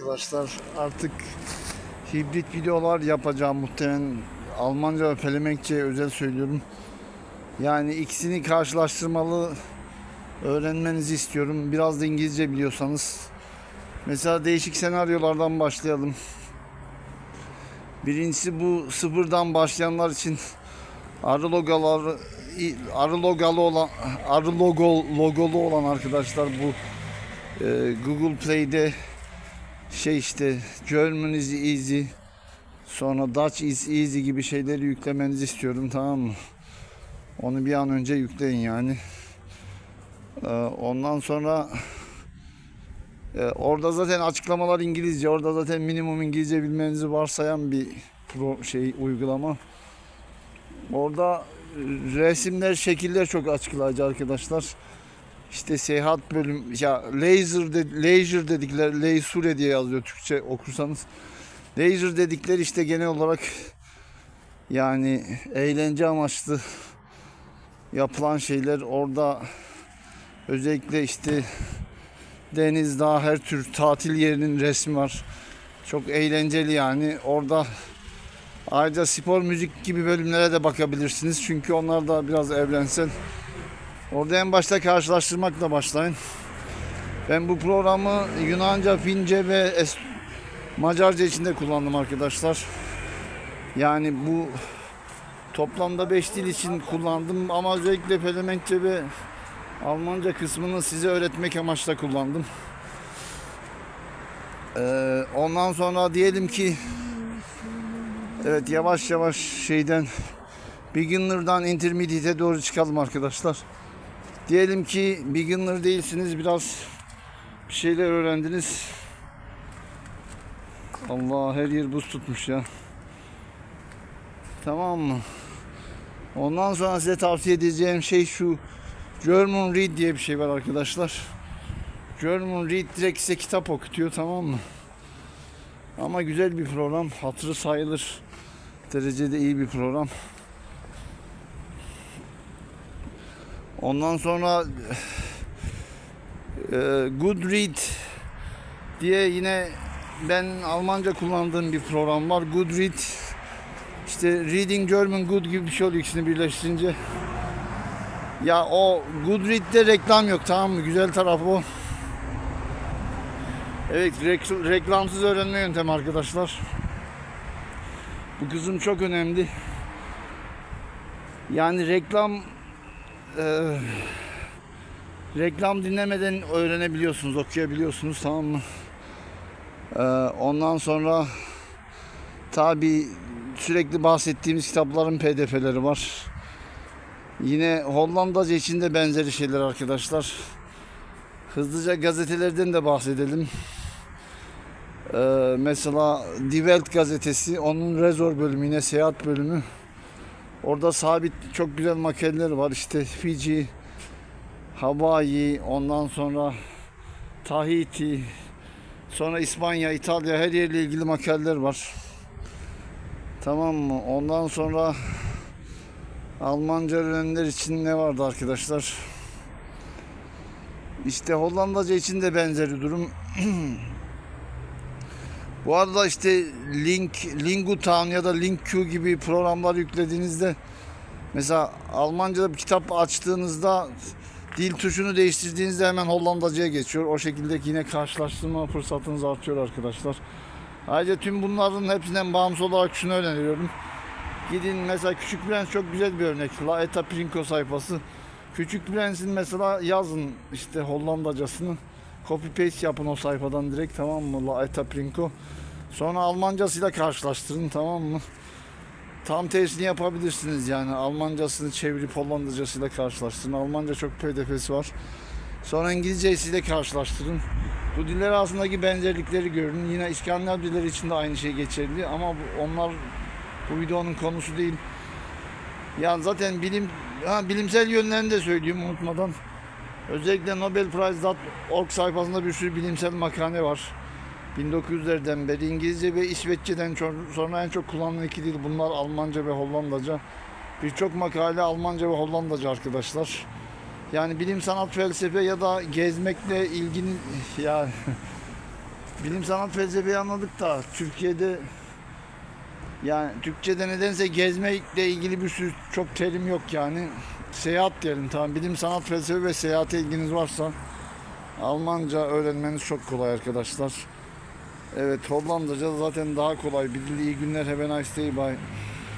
Arkadaşlar artık hibrit videolar yapacağım muhtemelen Almanca ve Felemenkçe özel söylüyorum. Yani ikisini karşılaştırmalı öğrenmenizi istiyorum. Biraz da İngilizce biliyorsanız. Mesela değişik senaryolardan başlayalım. Birincisi bu sıfırdan başlayanlar için arı logoları arı logalı olan arı logo logolu olan arkadaşlar bu e, Google Play'de şey işte German is easy sonra Dutch is easy gibi şeyleri yüklemenizi istiyorum tamam mı? Onu bir an önce yükleyin yani. Ee, ondan sonra e, orada zaten açıklamalar İngilizce. Orada zaten minimum İngilizce bilmenizi varsayan bir pro şey uygulama. Orada e, resimler, şekiller çok açıklayıcı arkadaşlar. İşte seyahat bölüm ya laser de, leisure dedikler leisure diye yazıyor Türkçe okursanız. Leisure dedikler işte genel olarak yani eğlence amaçlı yapılan şeyler orada özellikle işte deniz dağ her tür tatil yerinin resmi var. Çok eğlenceli yani. Orada ayrıca spor müzik gibi bölümlere de bakabilirsiniz. Çünkü onlar da biraz evrensel. Orada en başta karşılaştırmakla başlayın. Ben bu programı Yunanca, Fince ve Es- Macarca içinde kullandım arkadaşlar. Yani bu toplamda 5 dil için kullandım ama özellikle Felemenkçe ve Almanca kısmını size öğretmek amaçla kullandım. Ee, ondan sonra diyelim ki evet yavaş yavaş şeyden beginner'dan intermediate'e doğru çıkalım arkadaşlar. Diyelim ki beginner değilsiniz biraz bir şeyler öğrendiniz. Allah her yer buz tutmuş ya. Tamam mı? Ondan sonra size tavsiye edeceğim şey şu German Read diye bir şey var arkadaşlar. German Read direkt size kitap okutuyor tamam mı? Ama güzel bir program. Hatırı sayılır derecede iyi bir program. Ondan sonra e, Goodread diye yine ben Almanca kullandığım bir program var. Goodread işte Reading German Good gibi bir şey oluyor ikisini birleştirince. Ya o Goodread'de reklam yok tamam mı? Güzel tarafı o. Evet rek- reklamsız öğrenme yöntemi arkadaşlar. Bu kızım çok önemli. Yani reklam e, reklam dinlemeden öğrenebiliyorsunuz, okuyabiliyorsunuz tamam mı? E, ondan sonra tabi sürekli bahsettiğimiz kitapların pdf'leri var. Yine Hollandaca için de benzeri şeyler arkadaşlar. Hızlıca gazetelerden de bahsedelim. Ee, mesela Die Welt gazetesi, onun Rezor bölümü, yine seyahat bölümü. Orada sabit çok güzel makaleler var. İşte Fiji, Hawaii, ondan sonra Tahiti, sonra İspanya, İtalya her yerle ilgili makaleler var. Tamam mı? Ondan sonra Almanca öğrenenler için ne vardı arkadaşlar? İşte Hollandaca için de benzeri durum. Bu arada işte Link, Lingutown ya da LinkQ gibi programlar yüklediğinizde mesela Almanca'da bir kitap açtığınızda dil tuşunu değiştirdiğinizde hemen Hollandaca'ya geçiyor. O şekilde yine karşılaştırma fırsatınız artıyor arkadaşlar. Ayrıca tüm bunların hepsinden bağımsız olarak şunu öneriyorum. Gidin mesela Küçük Prens çok güzel bir örnek. La Eta Prinko sayfası. Küçük Prens'in mesela yazın işte Hollandacasını. Copy paste yapın o sayfadan direkt tamam mı? La Eta Prinko. Sonra Almancasıyla karşılaştırın tamam mı? Tam tersini yapabilirsiniz yani. Almancasını çevirip Hollandacasıyla karşılaştırın. Almanca çok pdf'si var. Sonra İngilizcesiyle karşılaştırın. Bu diller arasındaki benzerlikleri görün. Yine İskandinav dilleri için de aynı şey geçerli ama onlar bu videonun konusu değil. Yani zaten bilim ha, bilimsel yönlerini de söyleyeyim unutmadan. Özellikle nobelprize.org sayfasında bir sürü bilimsel makale var. 1900'lerden beri İngilizce ve İsveççeden sonra en çok kullanılan iki dil bunlar Almanca ve Hollandaca. Birçok makale Almanca ve Hollandaca arkadaşlar. Yani bilim, sanat, felsefe ya da gezmekle ilgili ya Bilim sanat felsefeyi anladık da Türkiye'de yani Türkçe'de nedense gezmekle ilgili bir sürü çok terim yok yani. Seyahat diyelim tamam. Bilim sanat felsefe ve seyahate ilginiz varsa Almanca öğrenmeniz çok kolay arkadaşlar. Evet Hollandaca zaten daha kolay. Bir dil iyi günler have a nice day bye.